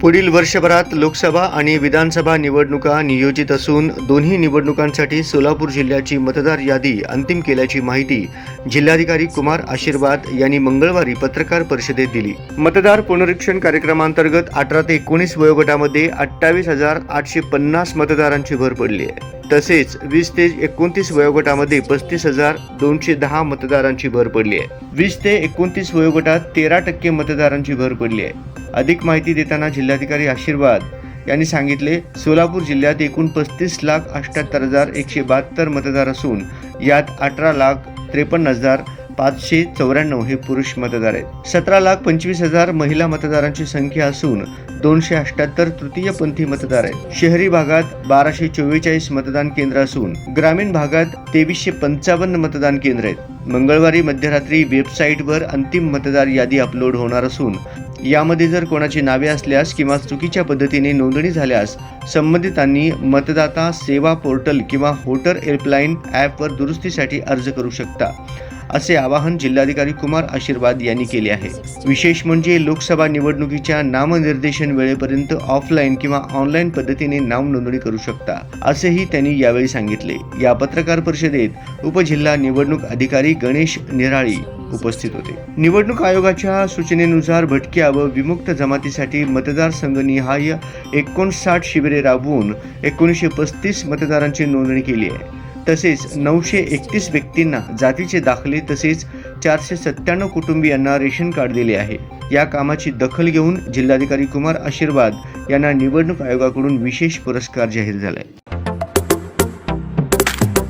पुढील वर्षभरात लोकसभा आणि विधानसभा निवडणुका नियोजित असून दोन्ही निवडणुकांसाठी सोलापूर जिल्ह्याची मतदार यादी अंतिम केल्याची माहिती जिल्हाधिकारी कुमार आशीर्वाद यांनी मंगळवारी पत्रकार परिषदेत दिली. मतदार पुनरीक्षण कार्यक्रमांतर्गत अठरा ते एकोणीस वयोगटामध्ये अठ्ठावीस हजार आठशे पन्नास मतदारांची भर पडली आहे. तसेच वीस ते एकोणतीस वयोगटामध्ये पस्तीस हजार दोनशे दहा मतदारांची भर पडली आहे. वीस ते एकोणतीस वयोगटात तेरा टक्के मतदारांची भर पडली आहे. अधिक माहिती देताना जिल्हाधिकारी आशीर्वाद यांनी सांगितले सोलापूर जिल्ह्यात एकूण पस्तीस लाख अठ्याहत्तर हजार एकशे बहात्तर मतदार असून यात अठरा लाख त्रेपन्न हजार पाचशे चौऱ्याण्णव हे पुरुष मतदार आहेत. सतरा लाख पंचवीस हजार महिला मतदारांची संख्या असून दोनशे अठ्याहत्तर तृतीयपंथी मतदार आहेत. शहरी भागात बाराशे चोवेचाळीस मतदान केंद्र असून ग्रामीण भागात तेवीसशे पंचावन्न मतदान केंद्र आहेत. मंगळवारी मध्यरात्री वेबसाईटवर अंतिम मतदार यादी अपलोड होणार असून यामध्ये जर कोणाची नावे असल्यास किंवा चुकीच्या पद्धतीने नोंदणी झाल्यास संबंधितांनी मतदाता सेवा पोर्टल किंवा होटर हेल्पलाईन ॲपवर दुरुस्तीसाठी अर्ज करू शकता. असे आवाहन जिल्हाधिकारी कुमार आशीर्वाद यांनी केले आहे. विशेष म्हणजे लोकसभा निवडणुकीच्या नामनिर्देशन वेळेपर्यंत ऑफलाईन किंवा ऑनलाईन पद्धतीने नाव नोंदणी करू शकता असेही त्यांनी यावेळी सांगितले. या पत्रकार परिषदेत उपजिल्हा निवडणूक अधिकारी गणेश निराळी उपस्थित होते. निवडणूक आयोगाच्या सूचनेनुसार भटक्या व विमुक्त जमातीसाठी मतदारसंघनिहाय एकोणसाठ शिबिरे राबवून एकोणीसशे पस्तीस मतदारांची नोंदणी केली आहे. तसेच नऊशे एकतीस व्यक्तींना जातीचे दाखले तसेच चारशे सत्त्याण्णव कुटुंबियांना रेशन कार्ड दिले आहे. या कामाची दखल घेऊन जिल्हाधिकारी कुमार आशीर्वाद यांना निवडणूक आयोगाकडून विशेष पुरस्कार जाहीर झालाय.